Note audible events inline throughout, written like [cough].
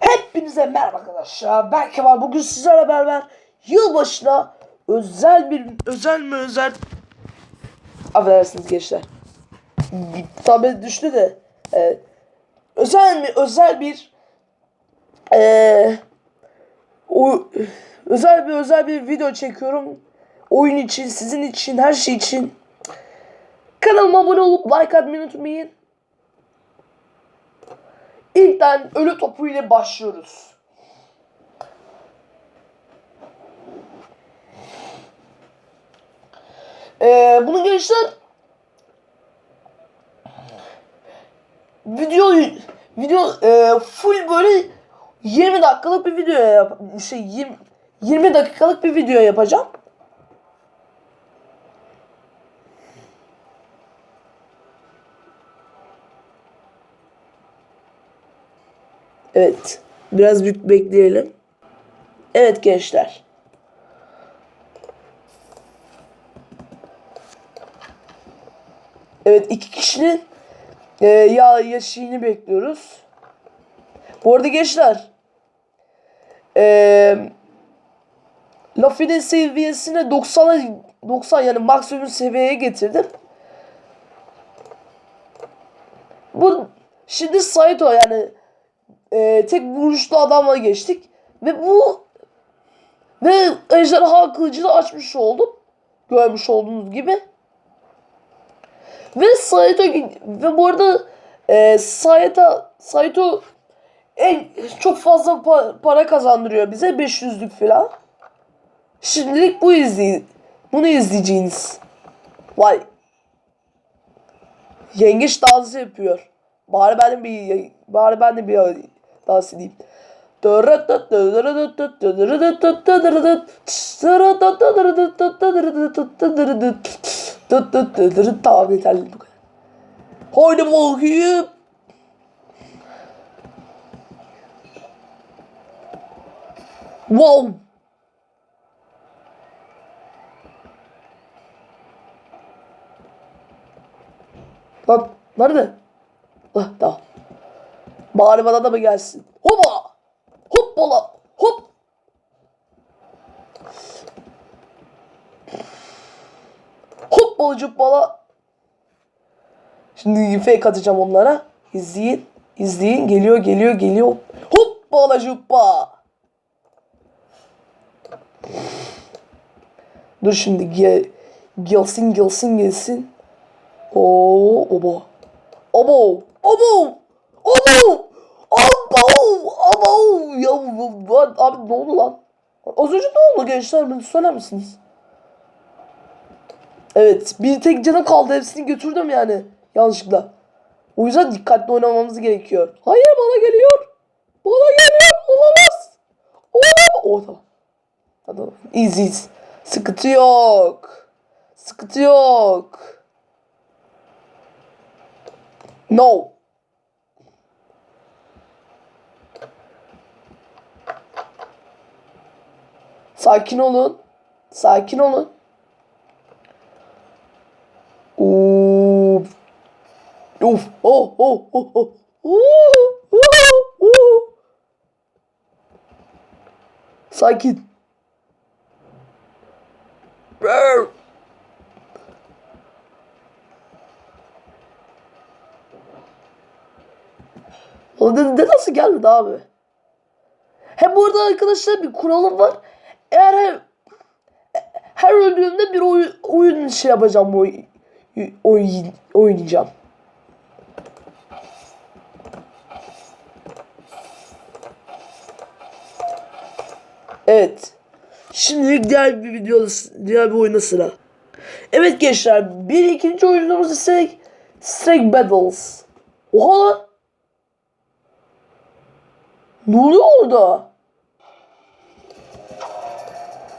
Hepinize merhaba arkadaşlar. Ben Kemal. Bugün sizlerle beraber yılbaşına özel bir özel mi özel affedersiniz gençler. Tabi düştü de e, özel mi özel bir e, o, özel bir özel bir video çekiyorum. Oyun için, sizin için, her şey için. Kanalıma abone olup like atmayı unutmayın. İlkten ölü topu ile başlıyoruz. Ee, bunu gençler video video e, full böyle 20 dakikalık bir video yap şey 20, 20 dakikalık bir video yapacağım. Evet. Biraz büyük bekleyelim. Evet gençler. Evet iki kişinin e, yağ yaşayını bekliyoruz. Bu arada gençler e, Luffy'nin seviyesine 90'a 90 yani maksimum seviyeye getirdim. Bu şimdi Saito yani e, tek vuruşlu adamla geçtik. Ve bu ve ejderha kılıcını açmış oldum. Görmüş olduğunuz gibi. Ve Saito ve bu arada e, Saito Saito en çok fazla pa- para kazandırıyor bize 500'lük falan. Şimdilik bu izleyin. Bunu izleyeceğiniz. Vay. Yengeç dansı yapıyor. Bari ben de bir bari ben de bir dans edeyim. Tamam yeterli bu kadar. Haydi bakayım. Wow. Lan nerede? Ah tamam. Bari bana da mı gelsin? Hopa! Hoppala! Hop! Hoppala cuppala! Şimdi fake atacağım onlara. İzleyin. İzleyin. Geliyor geliyor geliyor. Hoppala cuppa! Dur şimdi gel, gelsin gelsin gelsin. Oo, obo. Obo. Obo. Obo. Obo. Obo. Ya bu- abi ne oldu lan? Az önce ne oldu gençler? Beni söyler misiniz? Evet. Bir tek canı kaldı. Hepsini götürdüm yani. Yanlışlıkla. O yüzden dikkatli oynamamız gerekiyor. Hayır bana geliyor. Bana geliyor. Olamaz. Olamaz. Oh tamam. Tamam. Easy. easy. Sıkıntı yok. Sıkıntı yok. No. Sakin olun. Sakin olun. Uf. Uf. Oh, oh, oh, oh. Uh, uh, uh. Sakin. Brr. O de nasıl gelmedi abi? Hem bu arada arkadaşlar bir kuralım var. Eğer her, öldüğümde bir oyun, oyun şey yapacağım oy, oyun oynayacağım. Evet. Şimdi diğer bir video, diğer bir oyuna sıra. Evet gençler, bir ikinci oyunumuz ise Strike Battles. Oha lan. Ne oluyor orada?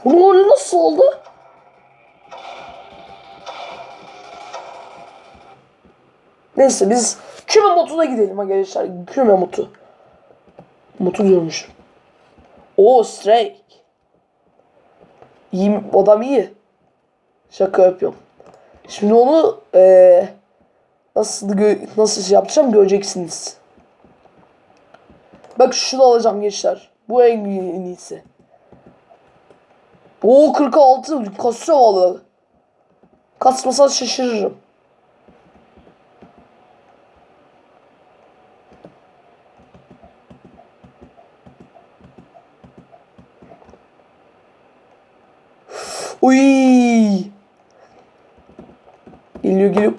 Bunun nasıl oldu? Neyse biz küme motuna gidelim arkadaşlar. Küme motu. Motu diyormuşum. Oo Strike. İyi, adam iyi. Şaka yapıyorum. Şimdi onu eee nasıl nasıl şey yapacağım göreceksiniz. Bak şunu alacağım gençler. Bu en iyisi. Oo 46 kasıyor vallahi. Kasmasa şaşırırım. Uy. Geliyor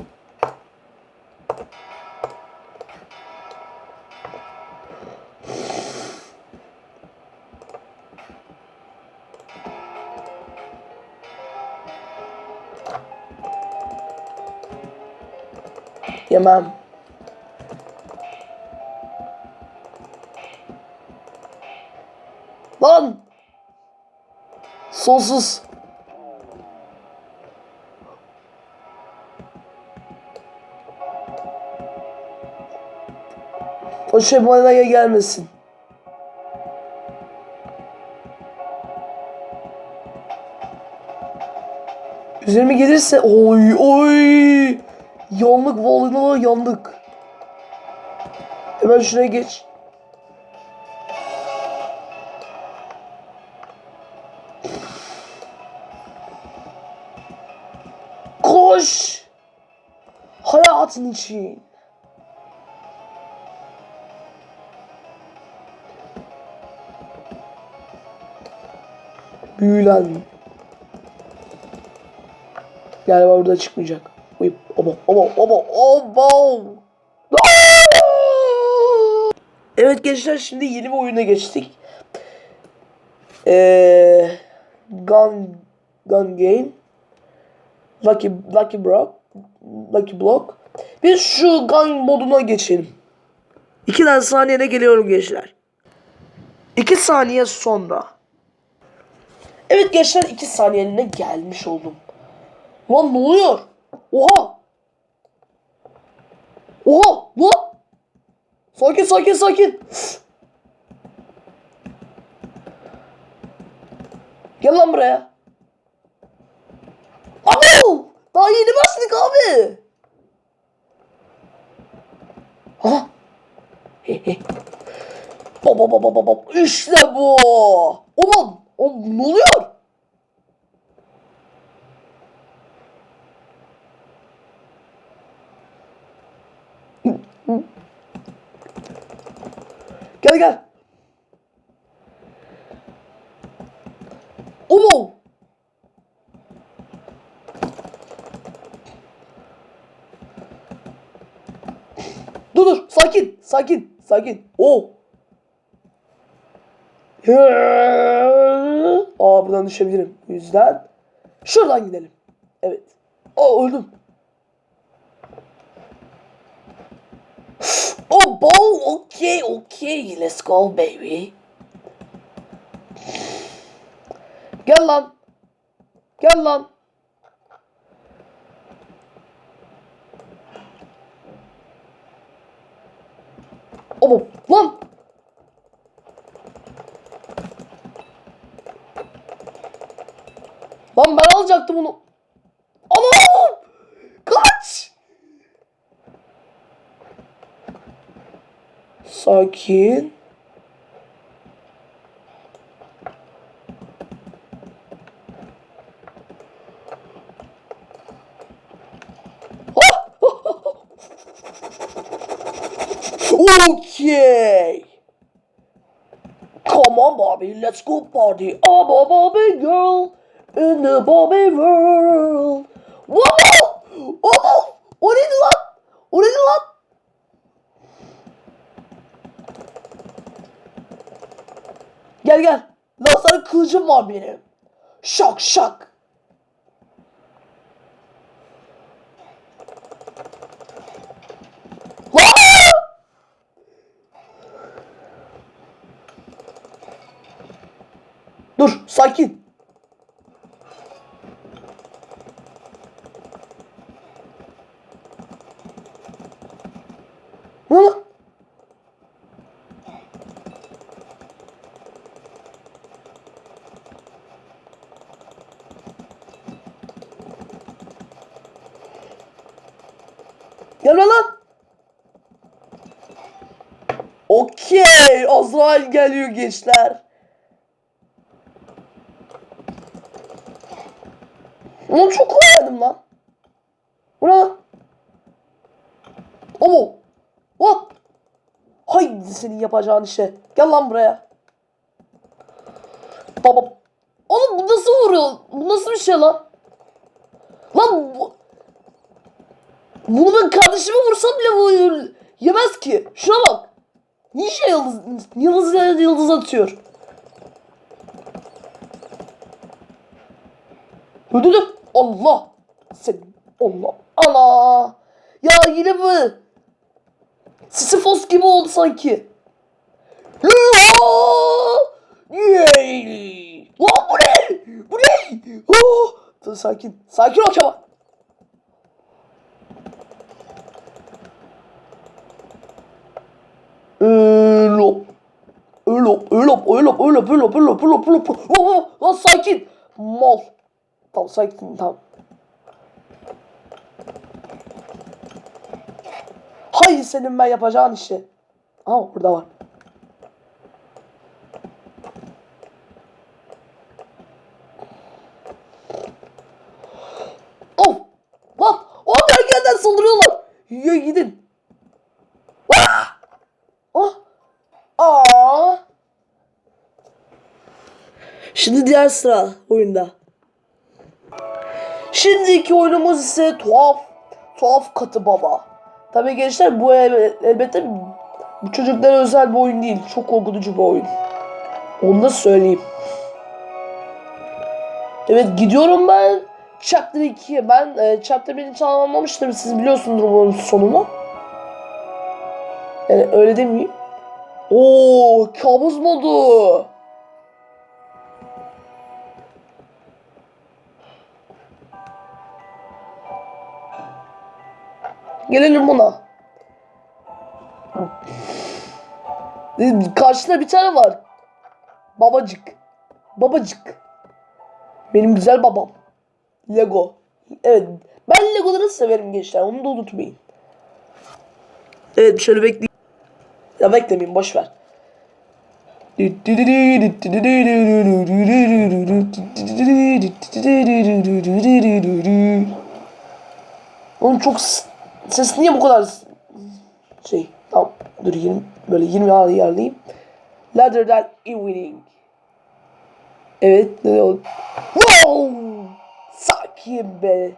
Yemem. Lan! Sonsuz. O şey bana gelmesin. Üzerime gelirse oy oy yandık vallahi yandık. Hemen şuraya geç. Koş. Hayatın için. Büyülen. Galiba burada çıkmayacak. Obo, obo, obo, obo. Evet gençler şimdi yeni bir oyuna geçtik. Ee, gun, gun game. Lucky, Lucky Block. Lucky Block. Biz şu gun moduna geçelim. İki tane saniyede geliyorum gençler. İki saniye sonra. Evet gençler 2 saniyeliğine gelmiş oldum. Lan ne oluyor? Oha! Oha! Lan! Sakin sakin sakin. Gel lan buraya. Abo! Daha yeni başladık abi. Ha? Baba baba baba işte bu. Ulan Oğlum ne oluyor? Gel gel. Oğlum. Dur dur sakin sakin sakin. Oh. Aa buradan düşebilirim. O yüzden şuradan gidelim. Evet. Aa öldüm. Oh. Okay, okay. Let's go baby. Gel lan. Gel lan. Oh lan. Lan ben alacaktım onu. Sakin. [laughs] Okay. Come on, Bobby, let's go party. Oh, I'm a Bobby girl in the Bobby world. Wow! Gel gel. Lazer kılıcım var benim. Şak şak. Lan! Dur sakin. Hı? Gelme lan. Okey. Azrail geliyor gençler. Ulan çok kolaydım lan. Bu ne lan? Omo. What? Haydi senin yapacağın işe. Gel lan buraya. Baba. Oğlum bu nasıl vuruyor? Bu nasıl bir şey lan? Lan bu... Bunu ben kardeşime vursam bile bu yemez ki. Şuna bak. Ninja yıldız, yıldız, yıldız atıyor. Ödülüm. Allah. Sen Allah. Allah. Ya yine bu. Sisyphos gibi oldu sanki. Yey! Lan bu ne? Bu ne? Oh! Dur sakin. Sakin ol Kemal. Ölop. Ölop, ölop, ölop, ölop, ölop, ölop, ölop, oh, Lan sakin. Mal. Tamam sakin, tamam. Hayır senin ben yapacağın işi. Aa burada var. Of! Lan! Oğlum erkenden saldırıyorlar. Ya gidin. Ah! Ah! Aa! Şimdi diğer sıra oyunda. Şimdiki oyunumuz ise tuhaf, tuhaf katı baba. Tabii gençler bu el- elbette bu çocuklara özel bir oyun değil. Çok korkutucu bir oyun. Onu da söyleyeyim. Evet gidiyorum ben Chapter 2'ye. Ben e, Chapter 1'i tamamlamıştım. Siz biliyorsunuz bunun sonunu. Yani öyle demeyeyim. Oo kabus modu. Gelelim buna. Karşıda bir tane var. Babacık. Babacık. Benim güzel babam. Lego. Evet. Ben Legoları severim gençler. Onu da unutmayın. Evet şöyle bekleyin. Ya beklemeyin boş ver. Oğlum çok ses niye bu kadar şey tamam dur 20 böyle 20 ağır yerleyeyim. Ladder that evening. Evet ne oldu? Wow! Sakin be.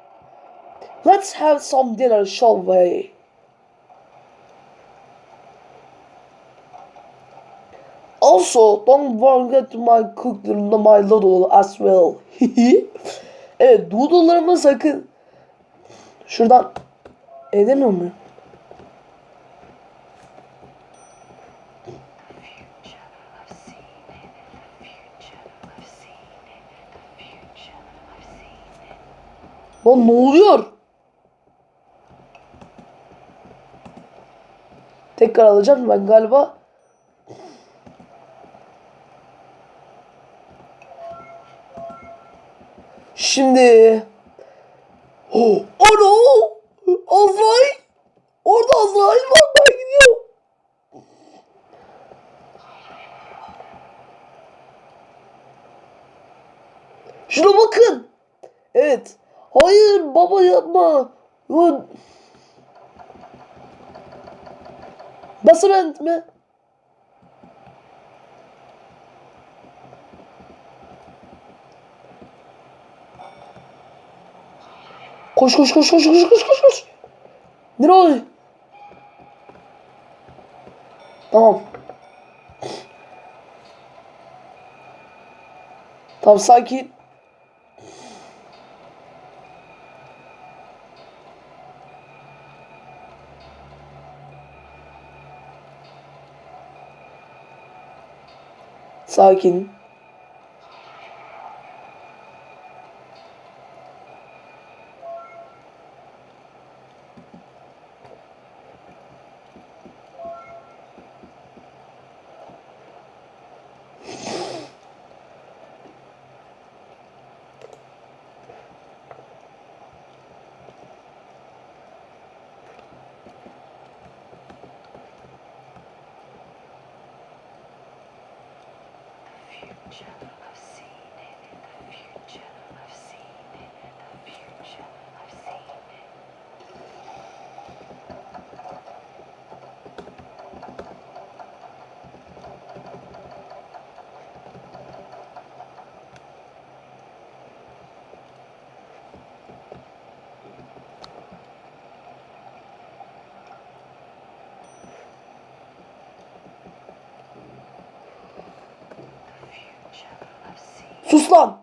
Let's have some dinner shall we? Also, don't forget my cook my noodle as well. [laughs] evet, noodle'larımı sakın şuradan edemiyor muyum? Lan ne oluyor? Tekrar alacağım ben galiba. Şimdi Oh, ano! Azrail! Orada Azrail var ben gidiyorum. Şuna bakın. Evet. Hayır baba yapma. Ben mi? Koş koş koş koş koş koş koş koş. Oluyor? Tamam. Tamam sakin. Sakin. 下。Seen it.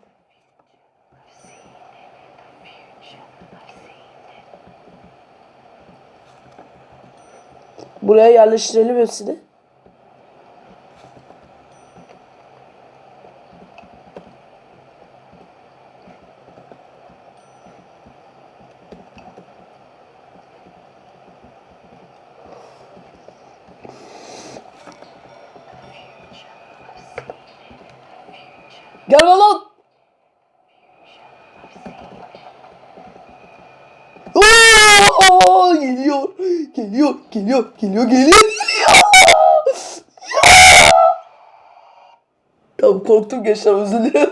Buraya yerleştirelim hepsini. Gelme lan. Oo, geliyor. Geliyor, geliyor, geliyor, geliyor! Tamam korktum gençler özür dilerim.